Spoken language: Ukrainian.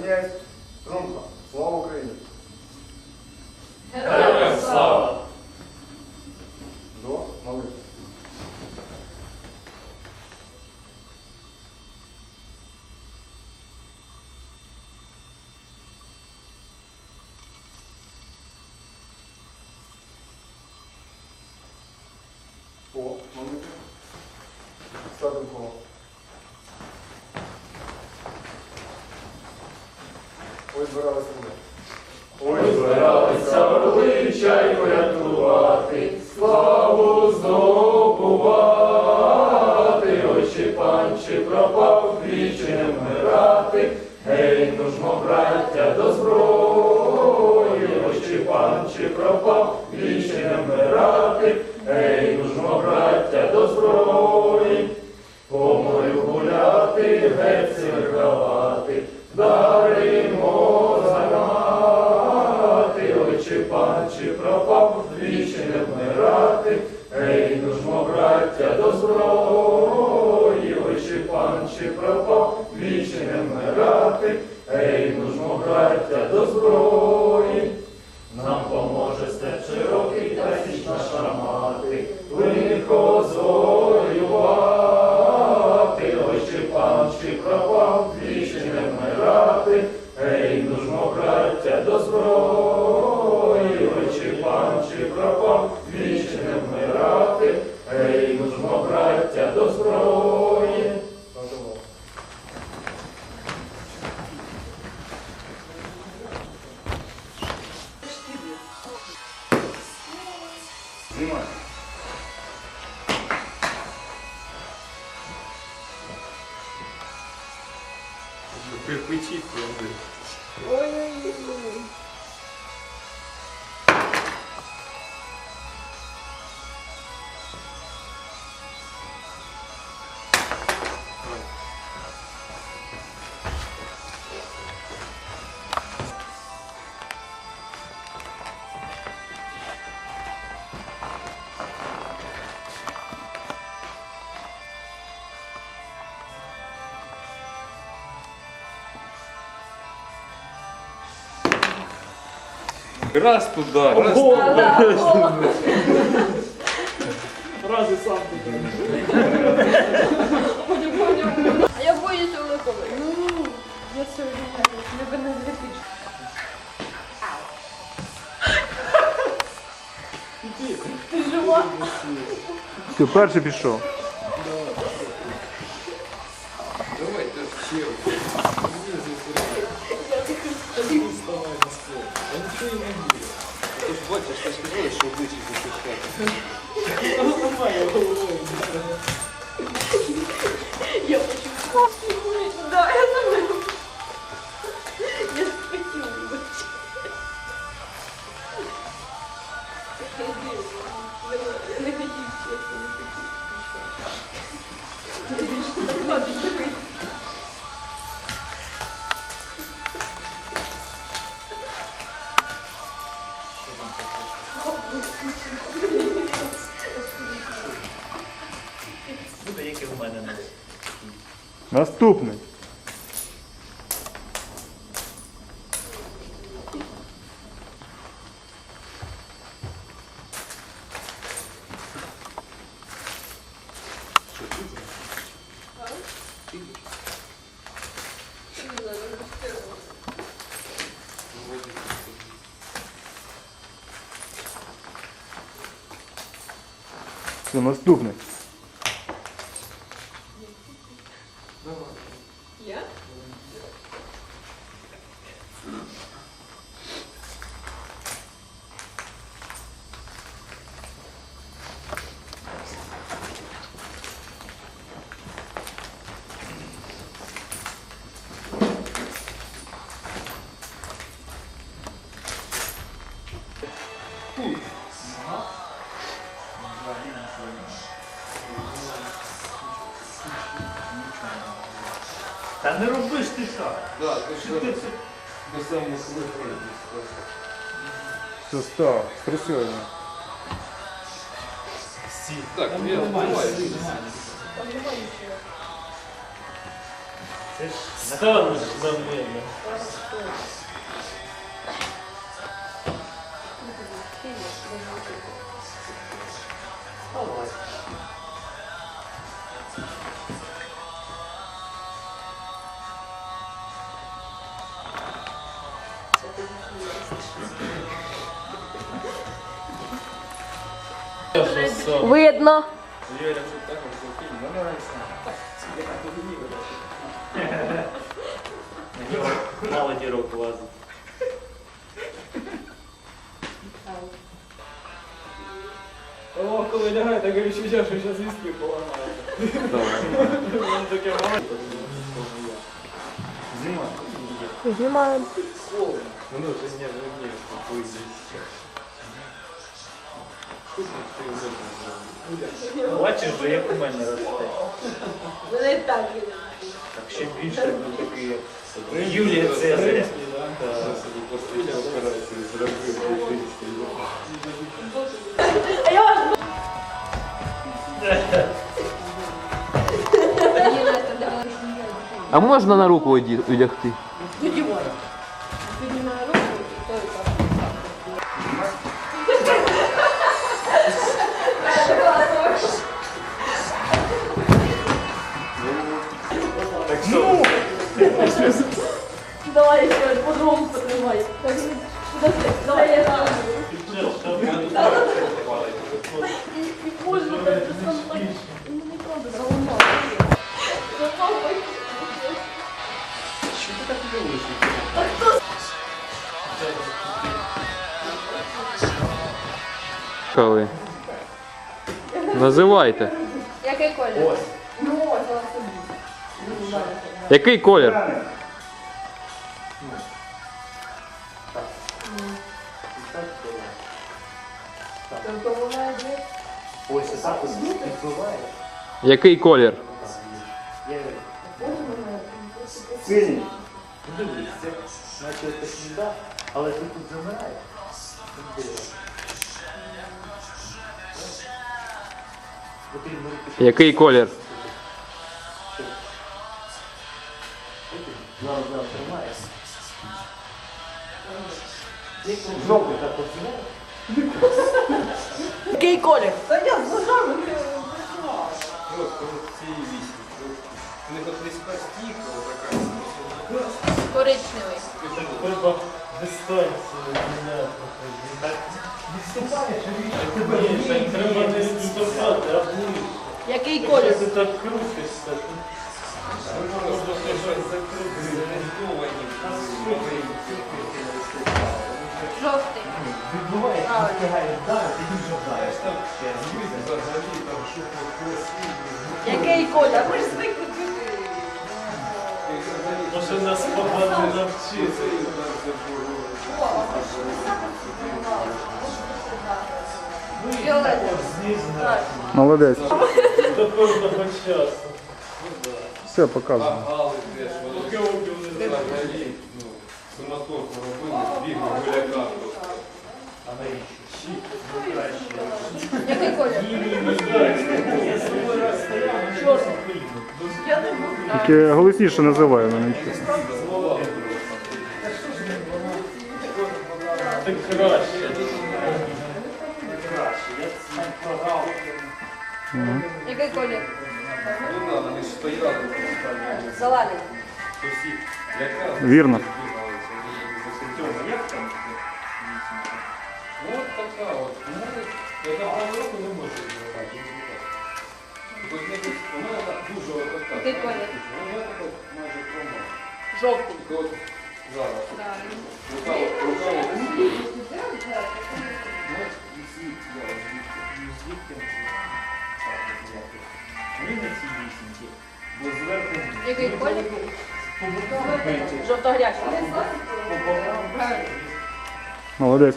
Князь Трумха. Слава Україні! Героям слава! До молитви. По молитві. Садим коло. Reciprocal Раз туда, раз туда. раз туда. Раз і сам туди. А я боюся великого. Ну, я сьогодні не не зліпіш. Ти жива? Ти перший пішов. Давай, ти ще. Буде, в мене. Наступний. наступне. так. Да, то что до самого слышали. Все стало, стрясено. Так, я вбиваю. Там немає нічого. Це ж стало ж за мною. Давай. Видно. Мало дірок влазить. О, коли лягає, таке відчуття, що зараз віски поламає. Воно таке маленьке. Знімаємо. Ну, вже ні, вже ні, поїздить. Бачиш же, як у мене росте. Вони так. Так ще більше ну, такий, як Юлія Цезаря. А можна на руку одягти? Піднімай руку і той так. Давай еще по-другому поднимай. Подожди, давай я сам. Називайте. Який колір? Ну, ось, ось. Який колір? Ось так ось. Який колір? Сильний. Ну дивись, це наче якась ніда, але ти тут замираєш. Який колір? зараз так. Який колір? Та я зажав. Така. Коричневий. Дистанцію міняти. Відступаєш, ні, так треба не відступати, а ближче. Який колір? ти так крутишся, Жовтий. відбуваєш, Правильно. встигаєш далі, ти дуже ще Який колір? Ми ж звикли. Може нас погано навчити. Ну. Молодець. до кожного часу. Все ну, суматоху робили, бігли гуляка. А навіщо? Ну. Який колір? Ні, Тільки голосніше називає мене нічого. Сам програв. Який колір? Ну Зелений. Вірно. Тьома, як там? Ну. Ну, певно року не можу Жовтий. Тільки от зараз. Рука, рука, і? Вони на цій бо по бокам биті, Жовто-гарячий. по бокам. Молодець.